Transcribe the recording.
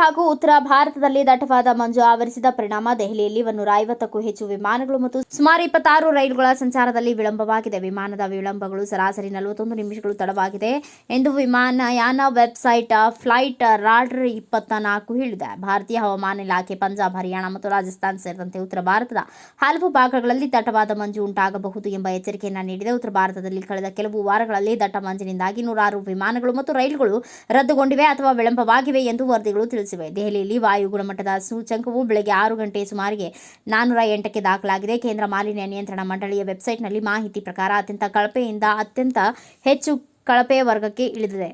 ಹಾಗೂ ಉತ್ತರ ಭಾರತದಲ್ಲಿ ದಟ್ಟವಾದ ಮಂಜು ಆವರಿಸಿದ ಪರಿಣಾಮ ದೆಹಲಿಯಲ್ಲಿ ನೂರ ಐವತ್ತಕ್ಕೂ ಹೆಚ್ಚು ವಿಮಾನಗಳು ಮತ್ತು ಸುಮಾರು ಇಪ್ಪತ್ತಾರು ರೈಲುಗಳ ಸಂಚಾರದಲ್ಲಿ ವಿಳಂಬವಾಗಿದೆ. ವಿಮಾನದ ವಿಳಂಬಗಳು ಸರಾಸರಿ ನಲವತ್ತೊಂದು ನಿಮಿಷಗಳು ತಡವಾಗಿದೆ ಎಂದು ವಿಮಾನಯಾನ ವೆಬ್ಸೈಟ್ ಫ್ಲೈಟ್ ರಾಡರ್ ಇಪ್ಪತ್ತ ನಾಲ್ಕು ಹೇಳಿದೆ. ಭಾರತೀಯ ಹವಾಮಾನ ಇಲಾಖೆ, ಪಂಜಾಬ್, ಹರಿಯಾಣ ಮತ್ತು ರಾಜಸ್ಥಾನ ಸೇರಿದಂತೆ ಉತ್ತರ ಭಾರತದ ಹಲವು ಭಾಗಗಳಲ್ಲಿ ದಟ್ಟವಾದ ಮಂಜು ಉಂಟಾಗಬಹುದು ಎಂಬ ಎಚ್ಚರಿಕೆಯನ್ನು ನೀಡಿದೆ. ಉತ್ತರ ಭಾರತದಲ್ಲಿ ಕಳೆದ ಕೆಲವು ವಾರಗಳಲ್ಲಿ ದಟ್ಟ ಮಂಜಿನಿಂದಾಗಿ ನೂರಾರು ವಿಮಾನಗಳು ಮತ್ತು ರೈಲುಗಳು ರದ್ದುಗೊಂಡಿವೆ ಅಥವಾ ವಿಳಂಬವಾಗಿವೆ ಎಂದು ವರದಿಗಳು ತಿಳಿಸಿವೆ. ದೆಹಲಿಯಲ್ಲಿ ವಾಯು ಗುಣಮಟ್ಟದ ಸೂಚಂಕವು ಬೆಳಗ್ಗೆ ಆರು ಗಂಟೆ ಸುಮಾರಿಗೆ ನಾನ್ನೂರ ಎಂಟಕ್ಕೆ ದಾಖಲಾಗಿದೆ. ಕೇಂದ್ರ ಮಾಲಿನ್ಯ ನಿಯಂತ್ರಣ ಮಂಡಳಿಯ ವೆಬ್ಸೈಟ್ನಲ್ಲಿ ಮಾಹಿತಿ ಪ್ರಕಾರ ಅತ್ಯಂತ ಕಳಪೆಯಿಂದ ಅತ್ಯಂತ ಹೆಚ್ಚು ಕಳಪೆ ವರ್ಗಕ್ಕೆ ಇಳಿದಿದೆ.